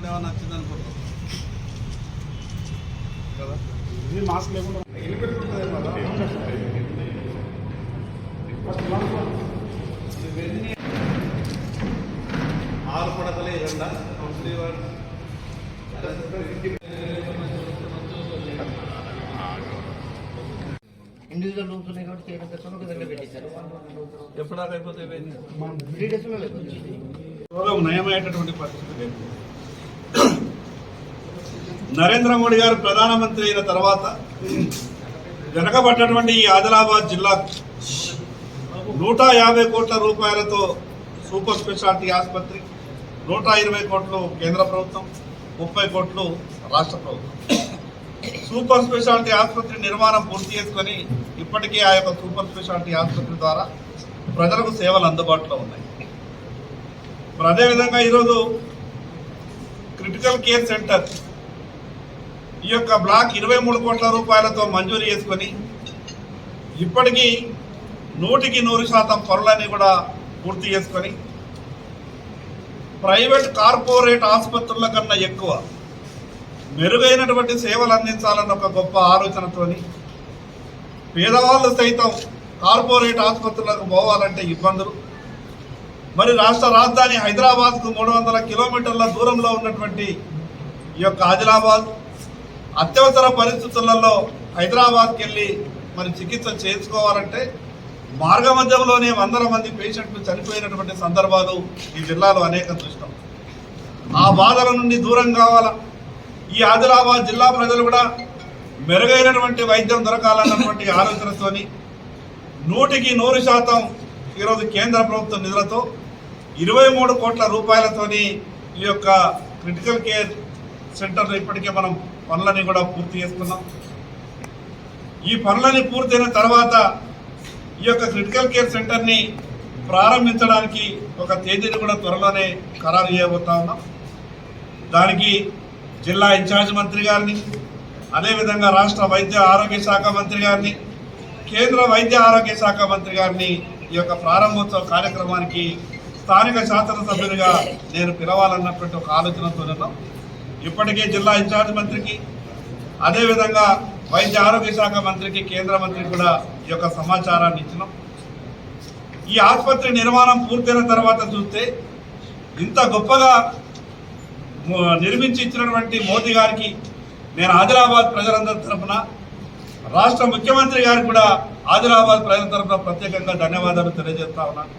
కూడా ఏమన్నా నచ్చింది అనుకుంటాం. కదా? ఇది మాస్క్ లేకుండా ఆరు పడకలే రెండా? శ్రీవారి. ఇండివిజువల్ రూమ్స్ ఉన్నాయి కాబట్టి చేయడం కష్టం ఒక దగ్గర పెట్టేశారు. ఎప్పటిదాకా అయిపోతే నయమయ్యేటటువంటి పరిస్థితి లేదు. నరేంద్ర మోడీ గారు ప్రధానమంత్రి అయిన తర్వాత వెనకబడ్డటువంటి ఈ ఆదిలాబాద్ జిల్లా నూట యాభై కోట్ల రూపాయలతో సూపర్ స్పెషాలిటీ ఆసుపత్రి నూట ఇరవై కోట్లు కేంద్ర ప్రభుత్వం ముప్పై కోట్లు రాష్ట్ర ప్రభుత్వం. సూపర్ స్పెషాలిటీ ఆసుపత్రి నిర్మాణం పూర్తి చేసుకొని ఇప్పటికే ఆ యొక్క సూపర్ స్పెషాలిటీ ఆసుపత్రి ద్వారా ప్రజలకు సేవలు అందుబాటులో ఉన్నాయి. అదేవిధంగా ఈరోజు క్రిటికల్ కేర్ సెంటర్ ఈ యొక్క బ్లాక్ ఇరవై మూడు కోట్ల రూపాయలతో మంజూరు చేసుకొని ఇప్పటికీ నూటికి నూరు శాతం పనులన్నీ కూడా పూర్తి చేసుకొని ప్రైవేట్ కార్పొరేట్ ఆసుపత్రుల కన్నా ఎక్కువ మెరుగైనటువంటి సేవలు అందించాలన్న ఒక గొప్ప ఆలోచనతోని పేదవాళ్ళు సైతం కార్పొరేట్ ఆసుపత్రులకు పోవాలంటే ఇబ్బందులు. మరి రాష్ట్ర రాజధాని హైదరాబాద్కు మూడు వందల కిలోమీటర్ల దూరంలో ఉన్నటువంటి ఈ యొక్క ఆదిలాబాద్ అత్యవసర పరిస్థితులలో హైదరాబాద్కి వెళ్ళి మరి చికిత్స చేయించుకోవాలంటే మార్గ మధ్యంలోనే వందల మంది పేషెంట్లు చనిపోయినటువంటి సందర్భాలు ఈ జిల్లాలో అనేక దృష్టం ఆ బాధల నుండి దూరం కావాలా? ఈ ఆదిలాబాద్ జిల్లా ప్రజలు కూడా మెరుగైనటువంటి వైద్యం దొరకాలన్నటువంటి ఆలోచనతోని నూటికి నూరు శాతం ఈరోజు కేంద్ర ప్రభుత్వ నిధులతో ఇరవై మూడు కోట్ల రూపాయలతోని ఈ యొక్క క్రిటికల్ కేర్ సెంటర్ ఇప్పటికే మనం పనులని కూడా పూర్తి చేస్తున్నాం. ఈ పనులని పూర్తయిన తర్వాత ఈ యొక్క క్రిటికల్ కేర్ సెంటర్ని ప్రారంభించడానికి ఒక తేదీని కూడా త్వరలోనే ఖరారు చేయబోతా ఉన్నాం. దానికి జిల్లా ఇన్ఛార్జ్ మంత్రి గారిని అదేవిధంగా రాష్ట్ర వైద్య ఆరోగ్య శాఖ మంత్రి గారిని కేంద్ర వైద్య ఆరోగ్య శాఖ మంత్రి గారిని ఈ యొక్క ప్రారంభోత్సవ కార్యక్రమానికి స్థానిక శాసనసభ్యునిగా నేను పిలవాలన్నటువంటి ఒక ఆలోచనతో ఉన్నాం. ఇప్పటికే జిల్లా ఇన్ఛార్జ్ మంత్రికి అదేవిధంగా వైద్య ఆరోగ్య శాఖ మంత్రికి కేంద్ర మంత్రికి కూడా ఈ యొక్క సమాచారాన్ని ఇచ్చినాం. ఈ ఆసుపత్రి నిర్మాణం పూర్తయిన తర్వాత చూస్తే ఇంత గొప్పగా నిర్మించి ఇచ్చినటువంటి మోదీ గారికి నేను ఆదిలాబాద్ ప్రజలందరి తరఫున రాష్ట్ర ముఖ్యమంత్రి గారికి కూడా ఆదిలాబాద్ ప్రజల తరఫున ప్రత్యేకంగా ధన్యవాదాలు తెలియజేస్తా ఉన్నాను